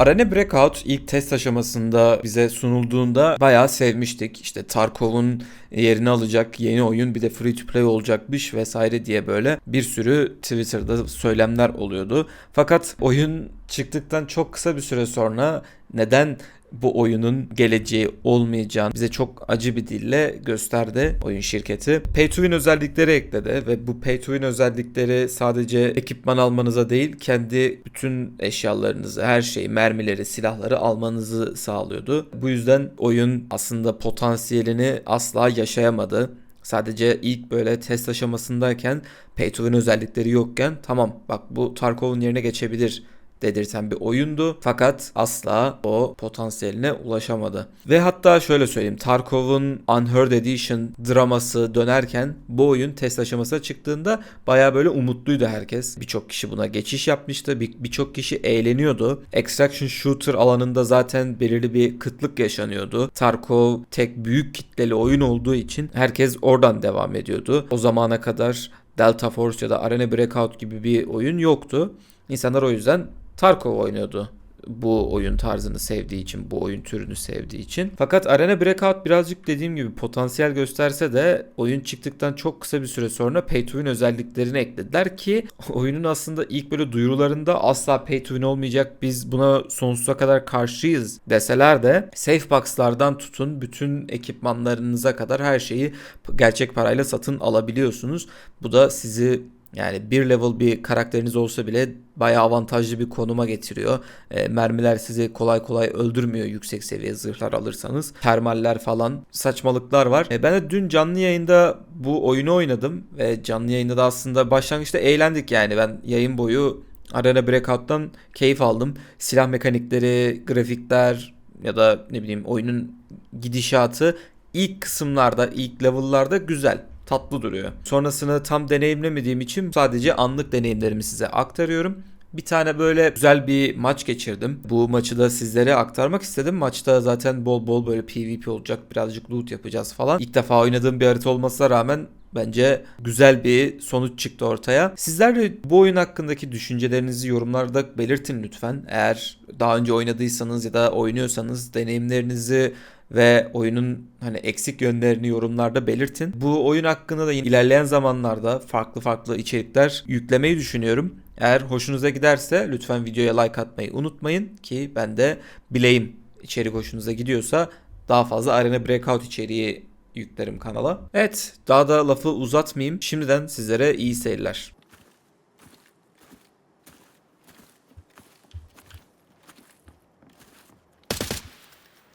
Arena Breakout ilk test aşamasında bize sunulduğunda bayağı sevmiştik. İşte Tarkov'un yerini alacak yeni oyun bir de free to play olacakmış vesaire diye böyle bir sürü Twitter'da söylemler oluyordu. Fakat oyun çıktıktan çok kısa bir süre sonra neden bu oyunun geleceği olmayacağını bize çok acı bir dille gösterdi oyun şirketi. Pay to win özellikleri ekledi ve bu pay to win özellikleri sadece ekipman almanıza değil kendi bütün eşyalarınızı, her şeyi, mermileri, silahları almanızı sağlıyordu. Bu yüzden oyun aslında potansiyelini asla yaşayamadı. Sadece ilk böyle test aşamasındayken pay to win özellikleri yokken tamam bak bu Tarkov'un yerine geçebilir dedirten bir oyundu. Fakat asla o potansiyeline ulaşamadı. Ve hatta şöyle söyleyeyim. Tarkov'un Unheard Edition draması dönerken bu oyun test aşamasına çıktığında baya böyle umutluydu herkes. Birçok kişi buna geçiş yapmıştı. Bir- Birçok kişi eğleniyordu. Extraction Shooter alanında zaten belirli bir kıtlık yaşanıyordu. Tarkov tek büyük kitleli oyun olduğu için herkes oradan devam ediyordu. O zamana kadar Delta Force ya da Arena Breakout gibi bir oyun yoktu. İnsanlar o yüzden Tarkov oynuyordu bu oyun tarzını sevdiği için, bu oyun türünü sevdiği için. Fakat Arena Breakout birazcık dediğim gibi potansiyel gösterse de oyun çıktıktan çok kısa bir süre sonra Pay to Win özelliklerini eklediler ki oyunun aslında ilk böyle duyurularında asla Pay to Win olmayacak biz buna sonsuza kadar karşıyız deseler de safe box'lardan tutun bütün ekipmanlarınıza kadar her şeyi gerçek parayla satın alabiliyorsunuz. Bu da sizi yani bir level bir karakteriniz olsa bile bayağı avantajlı bir konuma getiriyor. E, mermiler sizi kolay kolay öldürmüyor yüksek seviye zırhlar alırsanız. Termaller falan saçmalıklar var. E, ben de dün canlı yayında bu oyunu oynadım ve canlı yayında da aslında başlangıçta eğlendik yani ben yayın boyu Arena Breakout'tan keyif aldım. Silah mekanikleri, grafikler ya da ne bileyim oyunun gidişatı ilk kısımlarda, ilk level'larda güzel tatlı duruyor. Sonrasını tam deneyimlemediğim için sadece anlık deneyimlerimi size aktarıyorum. Bir tane böyle güzel bir maç geçirdim. Bu maçı da sizlere aktarmak istedim. Maçta zaten bol bol böyle PvP olacak. Birazcık loot yapacağız falan. İlk defa oynadığım bir harita olmasına rağmen Bence güzel bir sonuç çıktı ortaya. Sizler de bu oyun hakkındaki düşüncelerinizi yorumlarda belirtin lütfen. Eğer daha önce oynadıysanız ya da oynuyorsanız deneyimlerinizi ve oyunun hani eksik yönlerini yorumlarda belirtin. Bu oyun hakkında da ilerleyen zamanlarda farklı farklı içerikler yüklemeyi düşünüyorum. Eğer hoşunuza giderse lütfen videoya like atmayı unutmayın ki ben de bileyim içerik hoşunuza gidiyorsa daha fazla Arena Breakout içeriği yüklerim kanala. Evet daha da lafı uzatmayayım. Şimdiden sizlere iyi seyirler.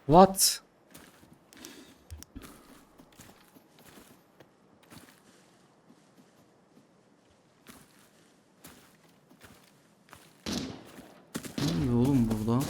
What? Ne oluyor oğlum burada?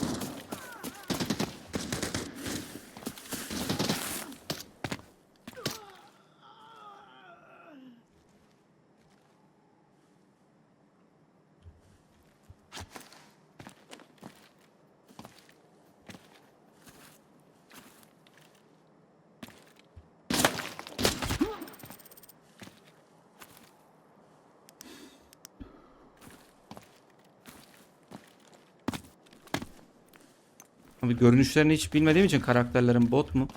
Abi görünüşlerini hiç bilmediğim için karakterlerin bot mu?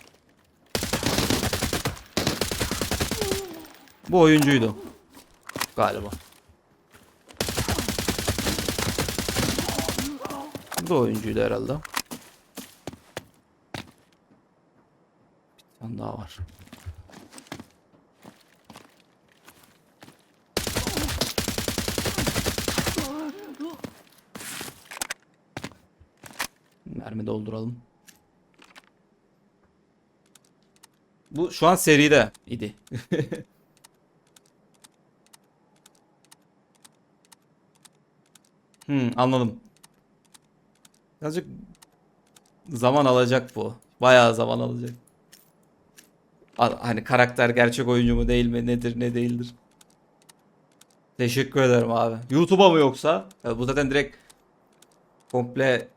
Bu oyuncuydu. Galiba. Bu da oyuncuydu herhalde. Bir tane daha var. Mermi dolduralım. Bu şu an seride idi. hmm, anladım. Birazcık zaman alacak bu. Bayağı zaman alacak. Hani karakter gerçek oyuncu mu değil mi nedir ne değildir. Teşekkür ederim abi. YouTube'a mı yoksa? Ya bu zaten direkt komple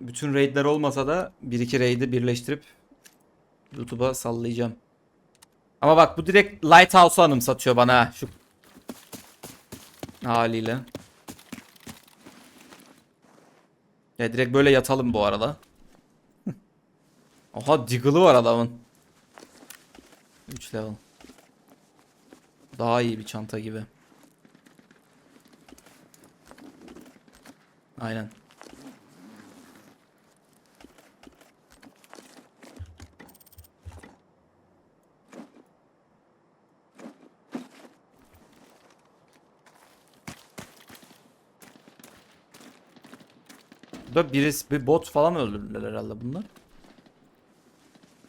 bütün raidler olmasa da bir iki raid'i birleştirip YouTube'a sallayacağım. Ama bak bu direkt Lighthouse'u anımsatıyor bana şu haliyle. Ya direkt böyle yatalım bu arada. Oha Deagle'ı var adamın. 3 level. Daha iyi bir çanta gibi. Aynen. Burada birisi bir bot falan öldürdüler herhalde bunlar.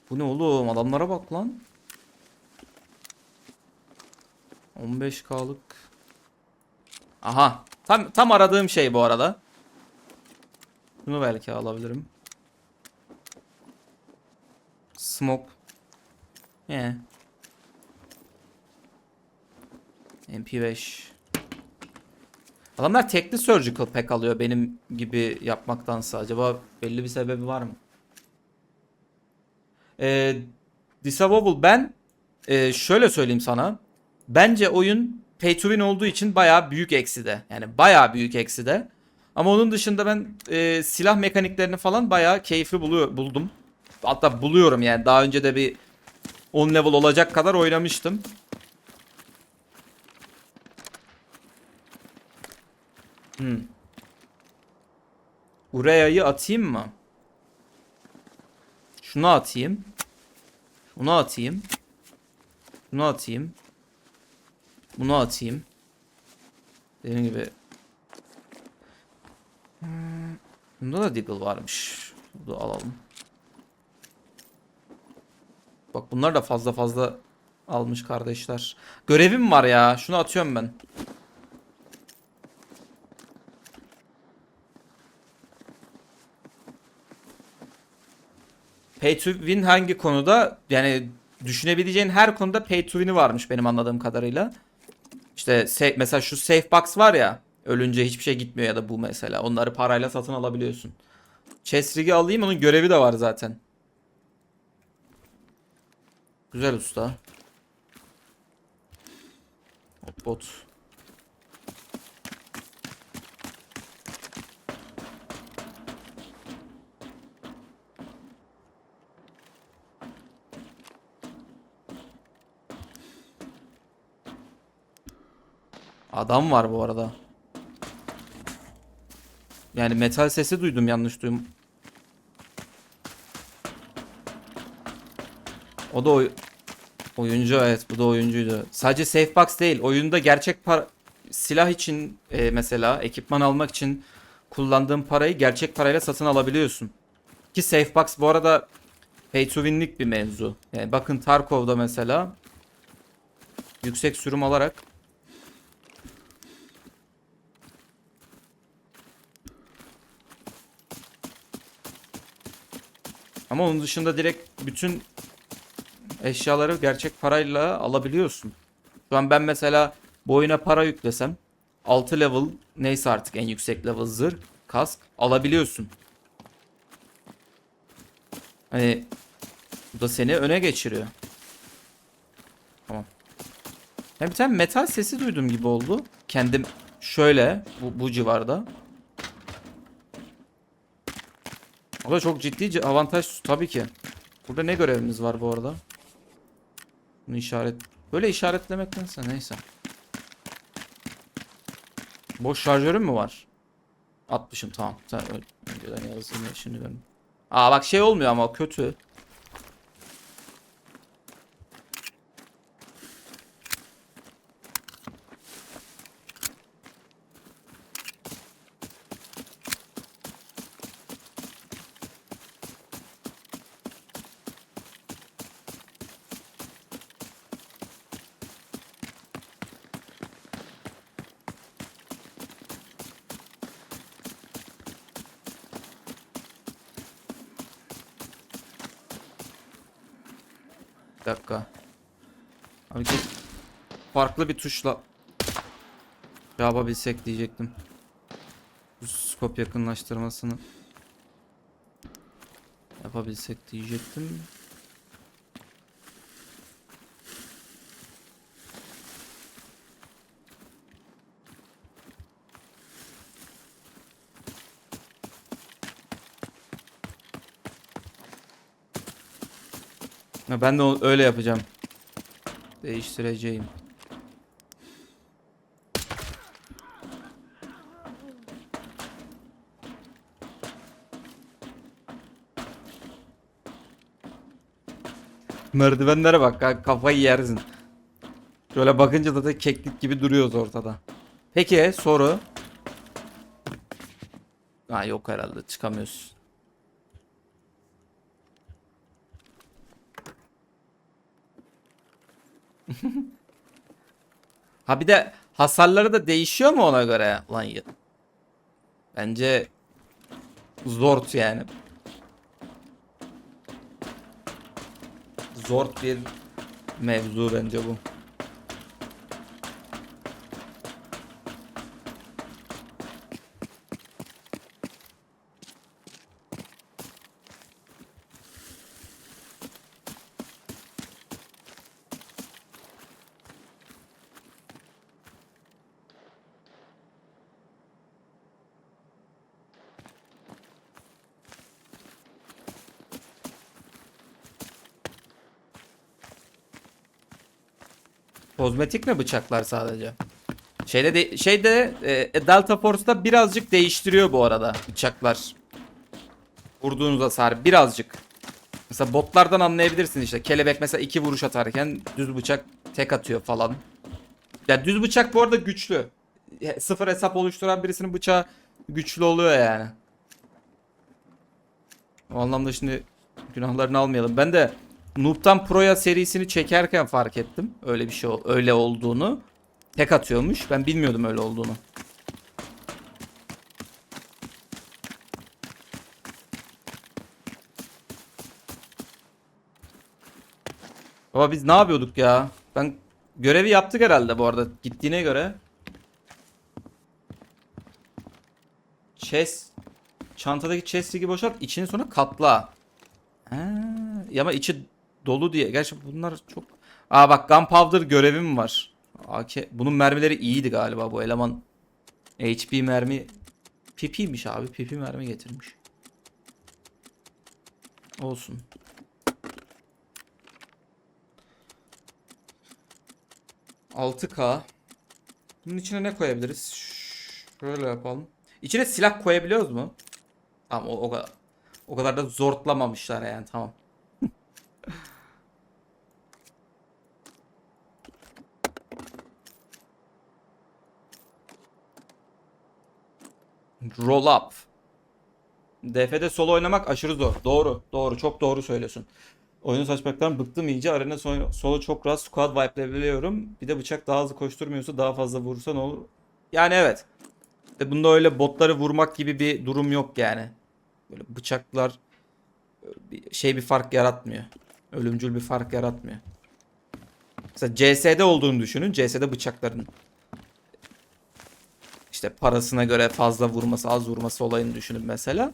Bu ne oğlum adamlara bak lan. 15k'lık. Aha. Tam tam aradığım şey bu arada. Bunu belki alabilirim. Smoke. He. MP5. Adamlar tekli surgical pack alıyor benim gibi yapmaktansa. Acaba belli bir sebebi var mı? Ee, Disavable ben e, şöyle söyleyeyim sana. Bence oyun pay to win olduğu için bayağı büyük ekside. Yani bayağı büyük ekside. Ama onun dışında ben e, silah mekaniklerini falan bayağı keyifli buluyor, buldum. Hatta buluyorum yani. Daha önce de bir 10 level olacak kadar oynamıştım. Hmm. Urea'yı atayım mı? Şunu atayım. Bunu atayım. Bunu atayım. Bunu atayım. Dediğim gibi. Hmm, Bunda da Deagle varmış. Bunu alalım. Bak bunlar da fazla fazla almış kardeşler. Görevim var ya. Şunu atıyorum ben. Pay to win hangi konuda? Yani düşünebileceğin her konuda pay to win'i varmış benim anladığım kadarıyla. İşte mesela şu safe box var ya. Ölünce hiçbir şey gitmiyor ya da bu mesela. Onları parayla satın alabiliyorsun. Chest rig'i alayım onun görevi de var zaten. Güzel usta. Bot. Adam var bu arada. Yani metal sesi duydum yanlış duydum. O da oy oyuncu evet bu da oyuncuydu. Sadece safe box değil oyunda gerçek para silah için e, mesela ekipman almak için kullandığın parayı gerçek parayla satın alabiliyorsun. Ki safe box bu arada pay to win'lik bir mevzu. Yani bakın Tarkov'da mesela yüksek sürüm alarak Ama onun dışında direkt bütün eşyaları gerçek parayla alabiliyorsun. Şu an ben mesela bu oyuna para yüklesem 6 level neyse artık en yüksek level zırh, kask alabiliyorsun. Hani bu da seni öne geçiriyor. Tamam. Ben bir tane metal sesi duydum gibi oldu. Kendim şöyle bu, bu civarda. O da çok ciddi avantaj tabii ki. Burada ne görevimiz var bu arada? Bunu işaret... Böyle işaretlemektense neyse. Boş şarjörüm mü var? Atmışım tamam. Önceden yazdım ya şimdi ben. Aa bak şey olmuyor ama kötü. farklı bir tuşla yapabilsek diyecektim. Skop yakınlaştırmasını yapabilsek diyecektim. Ben de öyle yapacağım. Değiştireceğim. Merdivenlere bak ka- kafayı yersin. Şöyle bakınca da, da keklik gibi duruyoruz ortada. Peki soru. Ha yok herhalde çıkamıyoruz. ha bir de hasarları da değişiyor mu ona göre lan? Bence zor yani. Zor bir mevzu bence bu. Kozmetik mi bıçaklar sadece? Şeyde de, şeyde e, Delta Force'da birazcık değiştiriyor bu arada bıçaklar. Vurduğunuz hasar birazcık. Mesela botlardan anlayabilirsin işte. Kelebek mesela iki vuruş atarken düz bıçak tek atıyor falan. Ya düz bıçak bu arada güçlü. E, Sıfır hesap oluşturan birisinin bıçağı güçlü oluyor yani. O anlamda şimdi günahlarını almayalım. Ben de Noob'dan Pro'ya serisini çekerken fark ettim. Öyle bir şey öyle olduğunu. Tek atıyormuş. Ben bilmiyordum öyle olduğunu. Baba biz ne yapıyorduk ya? Ben görevi yaptık herhalde bu arada gittiğine göre. Chest çantadaki chest'i boşalt içini sonra katla. Ha, ama içi dolu diye. Gerçi bunlar çok... Aa bak gunpowder görevim var. AK... Bunun mermileri iyiydi galiba bu eleman. HP mermi... Pipiymiş abi. Pipi mermi getirmiş. Olsun. Altı k Bunun içine ne koyabiliriz? Şöyle yapalım. İçine silah koyabiliyoruz mu? Tamam o, o kadar. O kadar da zortlamamışlar yani tamam. Roll up. DF'de solo oynamak aşırı zor. Doğru. Doğru. Çok doğru söylüyorsun. Oyunu saçmaktan bıktım iyice. Arena so- solo çok rahat squad wipe'leyebiliyorum. Bir de bıçak daha hızlı koşturmuyorsa daha fazla vurursa ne olur? Yani evet. E bunda öyle botları vurmak gibi bir durum yok yani. Böyle bıçaklar şey bir fark yaratmıyor. Ölümcül bir fark yaratmıyor. Mesela CS'de olduğunu düşünün. CS'de bıçakların işte parasına göre fazla vurması, az vurması olayını düşünün mesela.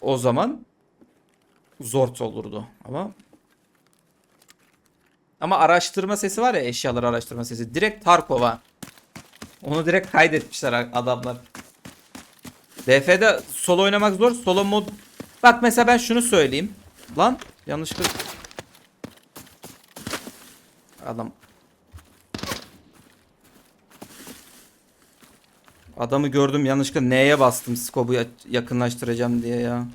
O zaman zor olurdu ama ama araştırma sesi var ya eşyalar araştırma sesi. Direkt Tarkov'a. Onu direkt kaydetmişler adamlar. DF'de solo oynamak zor. Solo mod... Bak mesela ben şunu söyleyeyim. Lan yanlışlıkla... Adam... Adamı gördüm yanlışlıkla N'ye bastım skobu ya- yakınlaştıracağım diye ya.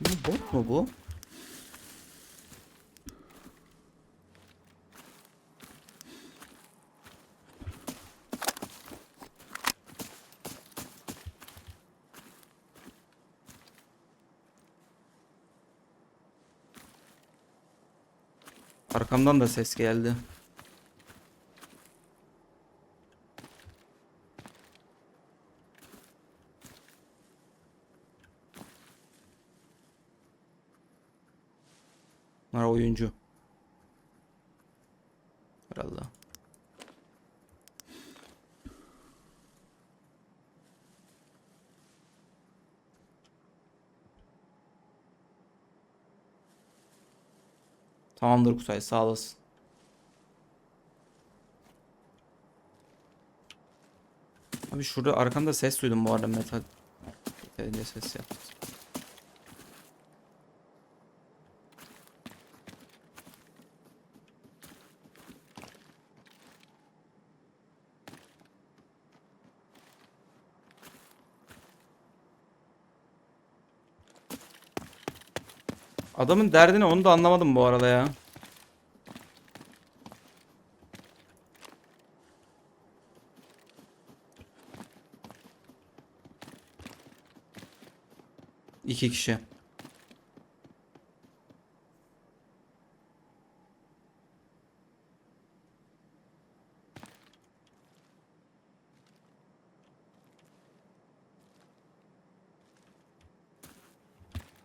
Bu bot mu bu? Arkamdan da ses geldi. Bunlar oyuncu. Herhalde. Tamamdır Kutay sağ olasın. Abi şurada arkamda ses duydum bu arada metal. Yeterince ses yaptı. Adamın derdini onu da anlamadım bu arada ya. İki kişi.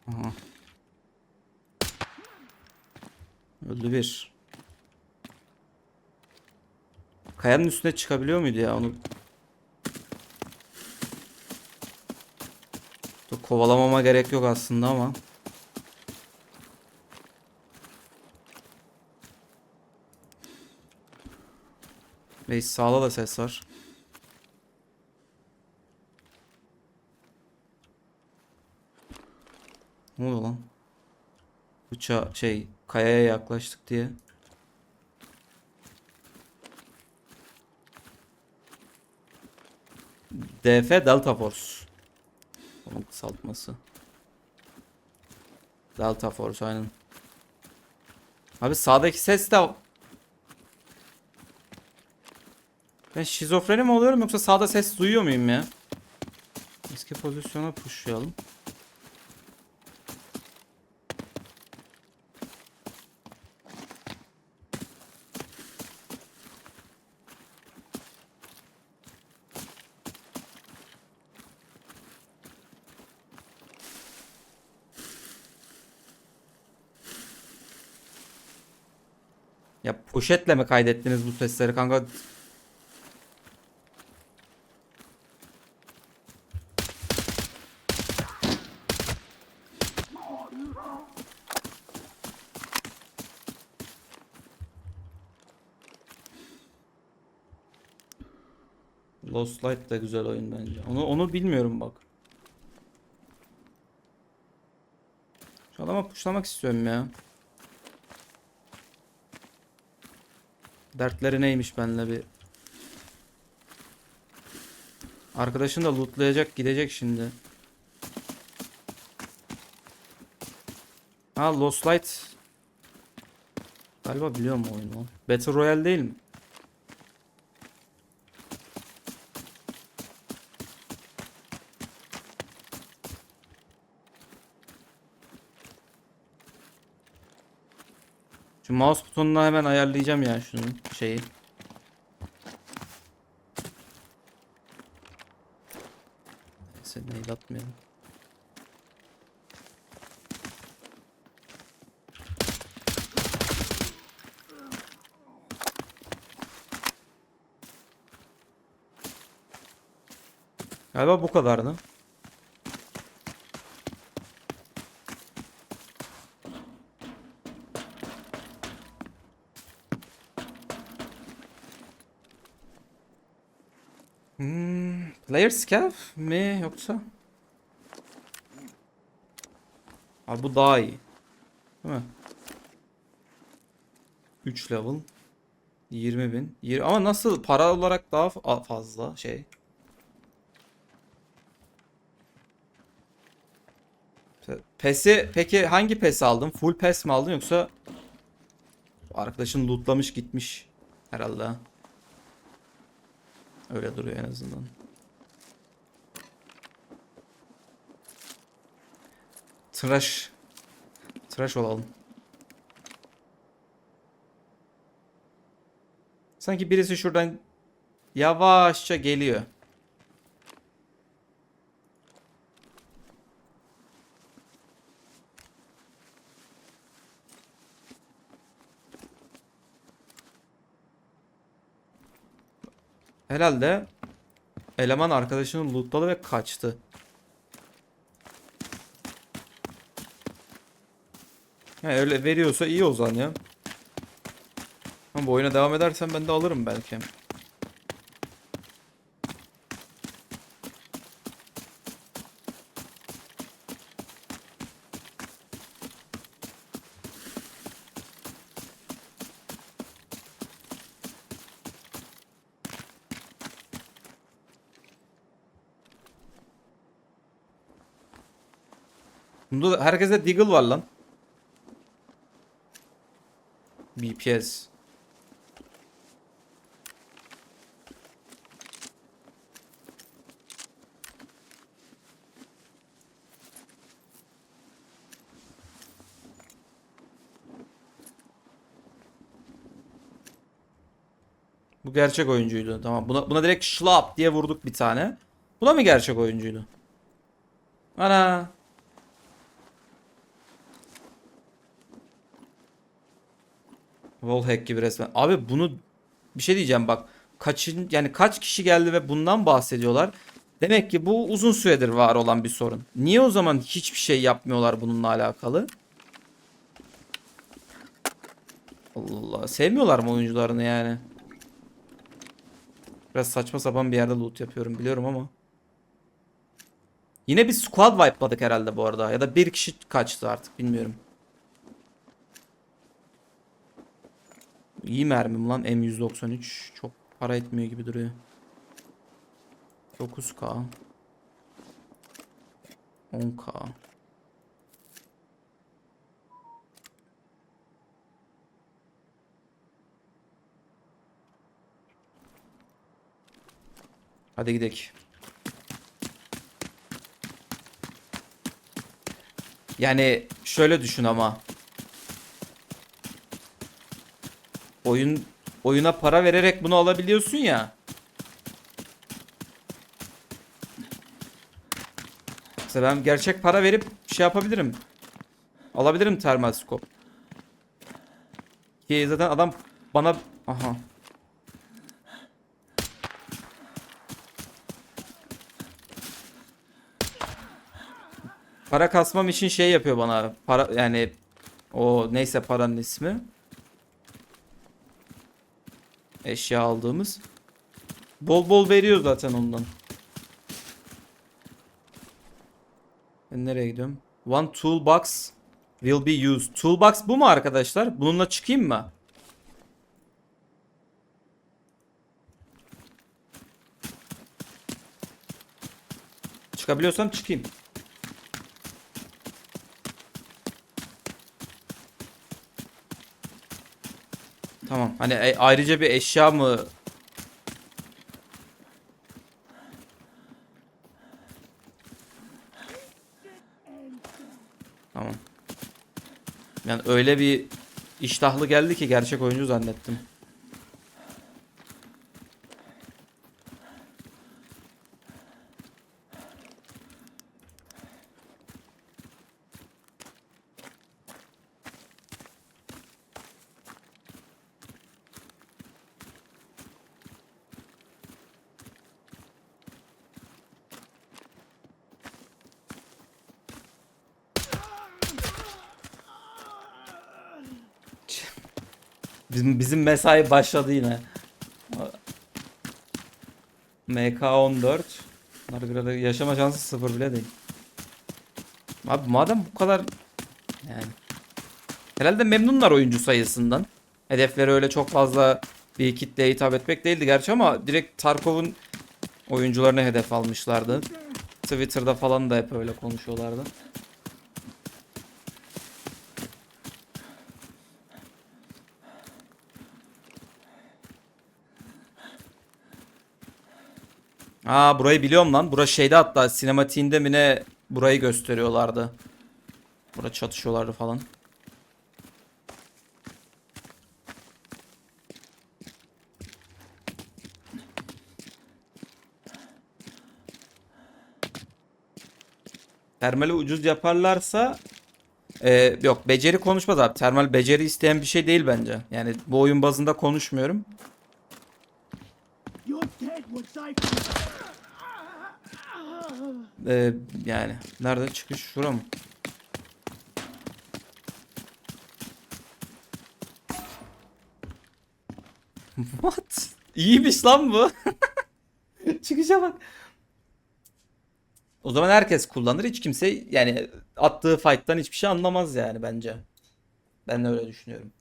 Aha. Öldü bir. Kayanın üstüne çıkabiliyor muydu ya onu? Kovalamama gerek yok aslında ama. Reis sağda da ses var. Ne oluyor lan? Uça şey kayaya yaklaştık diye. DF Delta Force. Onun kısaltması. Delta Force aynen. Abi sağdaki ses de Ben şizofreni mi oluyorum yoksa sağda ses duyuyor muyum ya? Eski pozisyona pushlayalım. Ya poşetle mi kaydettiniz bu sesleri kanka? Lost Light da güzel oyun bence. Onu onu bilmiyorum bak. Şu adama puşlamak istiyorum ya. Dertleri neymiş benimle bir. Arkadaşın da lootlayacak gidecek şimdi. Ha Lost Light. Galiba biliyorum oyunu. Battle Royale değil mi? Şu mouse butonuna hemen ayarlayacağım ya şunun şeyi. Neyse mail atmayalım. Galiba bu kadardı. Hmm, player scav mi yoksa? Abi bu daha iyi. Değil mi? 3 level. 20 bin. 20, ama nasıl para olarak daha fa- fazla şey. Pe- PES'i peki hangi PES aldın? Full PES mi aldın yoksa arkadaşın lootlamış gitmiş herhalde. ha? Öyle duruyor en azından. Tıraş. Tıraş olalım. Sanki birisi şuradan yavaşça geliyor. Herhalde eleman arkadaşını lootladı ve kaçtı. He öyle veriyorsa iyi o zaman ya. Ama bu oyuna devam edersen ben de alırım belki. Bunda herkeste Deagle var lan. BPS. Bu gerçek oyuncuydu. Tamam. Buna, buna direkt şlap diye vurduk bir tane. Bu da mı gerçek oyuncuydu? Ana. Wallhack gibi resmen. Abi bunu bir şey diyeceğim bak. Kaçın yani kaç kişi geldi ve bundan bahsediyorlar. Demek ki bu uzun süredir var olan bir sorun. Niye o zaman hiçbir şey yapmıyorlar bununla alakalı? Allah Allah. Sevmiyorlar mı oyuncularını yani? Biraz saçma sapan bir yerde loot yapıyorum biliyorum ama. Yine bir squad wipe'ladık herhalde bu arada. Ya da bir kişi kaçtı artık bilmiyorum. İyi mermim lan M193. Çok para etmiyor gibi duruyor. 9K. 10K. Hadi gidelim. Yani şöyle düşün ama. Oyun oyuna para vererek bunu alabiliyorsun ya. Mesela ben gerçek para verip şey yapabilirim. Alabilirim termal scope. Ki zaten adam bana aha Para kasmam için şey yapıyor bana. Para yani o neyse paranın ismi. Eşya aldığımız. Bol bol veriyor zaten ondan. Ben nereye gidiyorum? One toolbox will be used. Toolbox bu mu arkadaşlar? Bununla çıkayım mı? Çıkabiliyorsam çıkayım. Tamam. Hani e- ayrıca bir eşya mı? Tamam. Yani öyle bir iştahlı geldi ki gerçek oyuncu zannettim. Bizim bizim mesai başladı yine. MK14 Nargila'da yaşama şansı sıfır bile değil. Abi madem bu kadar yani herhalde memnunlar oyuncu sayısından. Hedefleri öyle çok fazla bir kitleye hitap etmek değildi gerçi ama direkt Tarkov'un oyuncularını hedef almışlardı. Twitter'da falan da hep öyle konuşuyorlardı. Aa burayı biliyorum lan. Bura şeyde hatta sinematiğinde mi ne burayı gösteriyorlardı. Burada çatışıyorlardı falan. Termali ucuz yaparlarsa e, yok beceri konuşmaz abi. Termal beceri isteyen bir şey değil bence. Yani bu oyun bazında konuşmuyorum. Ee, yani nerede çıkış şura mı? What? İyiymiş lan bu. Çıkışa bak. O zaman herkes kullanır. Hiç kimse yani attığı fight'tan hiçbir şey anlamaz yani bence. Ben de öyle düşünüyorum.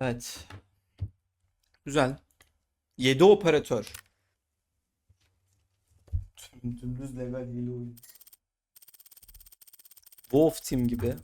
Evet. Güzel. 7 operatör. Dümdüz level hile oyun. Wolf Team gibi.